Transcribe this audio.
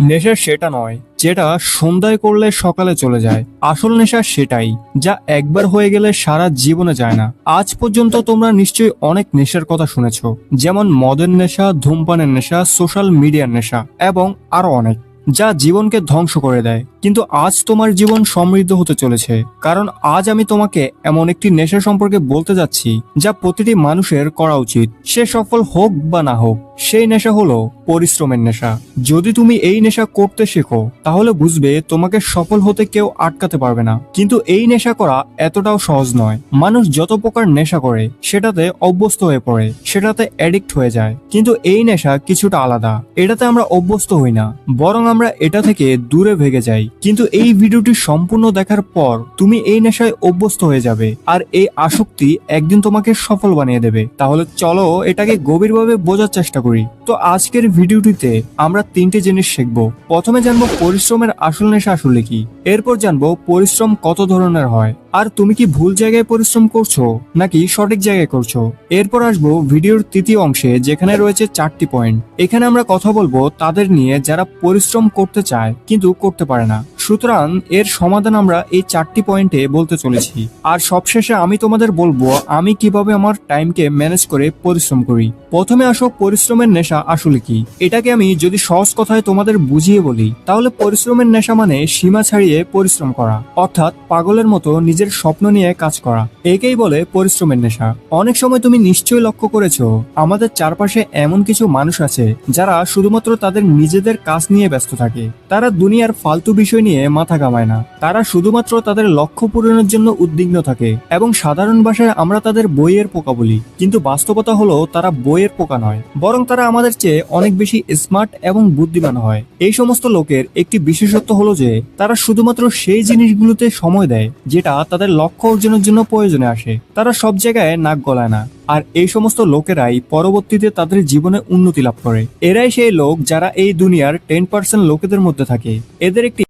নেশা সেটা নয়, যেটা সন্ধ্যায় করলে সকালে চলে যায়। আসল নেশা সেটাই, যা একবার হয়ে গেলে সারা জীবনে যায় না। আজ পর্যন্ত তোমরা নিশ্চয়ই অনেক নেশার কথা শুনেছ, যেমন মদের নেশা, ধূমপানের নেশা সোশ্যাল মিডিয়ার নেশা, এবং আরও অনেক, যা জীবনকে ধ্বংস করে দেয়। কিন্তু আজ তোমার জীবন সমৃদ্ধ হতে চলেছে। কারণ আজ আমি তোমাকে এমন একটি নেশা সম্পর্কে বলতে যাচ্ছি, যা প্রতিটি মানুষের করা উচিত। সে সফল হোক বা না হোক, সেই নেশা হলো পরিশ্রমের নেশা। যদি তুমি এই নেশা করতে শেখো, তাহলে বুঝবে তোমাকে সফল হতে কেউ আটকাতে পারবে না। কিন্তু এই নেশা করা এতটাও সহজ নয়। মানুষ যত প্রকার নেশা করে, সেটাতে অভ্যস্ত হয়ে পড়ে, সেটাতে অ্যাডিক্ট হয়ে যায়। কিন্তু এই নেশা কিছুটা আলাদা। এটাতে আমরা অভ্যস্ত হই না, বরং আমরা এটা থেকে দূরে ভেগে যাই। কিন্তু এই ভিডিওটি সম্পূর্ণ দেখার পর তুমি এই নেশায় অভ্যস্ত হয়ে যাবে, আর এই আসক্তি একদিন তোমাকে সফল বানিয়ে দেবে। তাহলে চলো এটাকে গভীরভাবে বোঝার চেষ্টা করি। তো আজকের ভিডিওটিতে আমরা তিনটে জিনিস শিখব। প্রথমে জানব পরিশ্রমের আসল নেশা আসলে কি। এরপর জানব পরিশ্রম কত ধরনের হয়। আর তুমি কি ভুল জায়গায় পরিশ্রম করছ, নাকি সঠিক জায়গায় করছ? এরপর আসব ভিডিওর তৃতীয় অংশে, যেখানে রয়েছে চারটি পয়েন্ট। এখানে আমরা কথা বলব তাদের নিয়ে যারা পরিশ্রম করতে চায়, কিন্তু করতে পারে না। সুতরাং এর সমাধান আমরা এই চারটি পয়েন্টে বলতে চলেছি। আর সবশেষে আমি তোমাদের বলব, আমি কীভাবে আমার টাইমকে ম্যানেজ করে পরিশ্রম করি। প্রথমে আসো পরিশ্রমের নেশা আসলে কি? এটাকে আমি যদি সহজ কথায় তোমাদের বুঝিয়ে বলি, তাহলে পরিশ্রমের নেশা মানে সীমা ছাড়িয়ে পরিশ্রম করা, অর্থাৎ পাগলের মতো নিজের স্বপ্ন নিয়ে কাজ করা। একেই বলে পরিশ্রমের নেশা। অনেক সময় তুমি নিশ্চয়ই লক্ষ্য করেছ, আমাদের চারপাশে এমন কিছু মানুষ আছে, যারা শুধুমাত্র তাদের নিজেদের কাজ নিয়ে ব্যস্ত থাকে। তারা দুনিয়ার ফালতু বিষয় নিয়ে মাথা কামায় না। তারা শুধুমাত্র তাদের লক্ষ্য পূরণের জন্য উদ্বিগ্ন থাকে এবং সাধারণ ভাষায় আমরা তাদের বইয়ের পোকা বলি। কিন্তু বাস্তবতা হলো তারা বইয়ের পোকা নয়, বরং তারা আমাদের চেয়ে অনেক বেশি স্মার্ট এবং বুদ্ধিমান হয়। এই সমস্ত লোকের একটি বিশেষত্ব হলো যে, তারা শুধুমাত্র সেই জিনিসগুলোতে সময় দেয়, যেটা তাদের লক্ষ্য অর্জনের জন্য প্রয়োজনে আসে। তারা সব জায়গায় নাক গলায় না, আর এই সমস্ত লোকেরাই পরবর্তীতে তাদের জীবনে উন্নতি লাভ করে। এরাই সেই লোক যারা এই দুনিয়ার টেন পার্সেন্ট লোকেদের মধ্যে থাকে। এদের একটি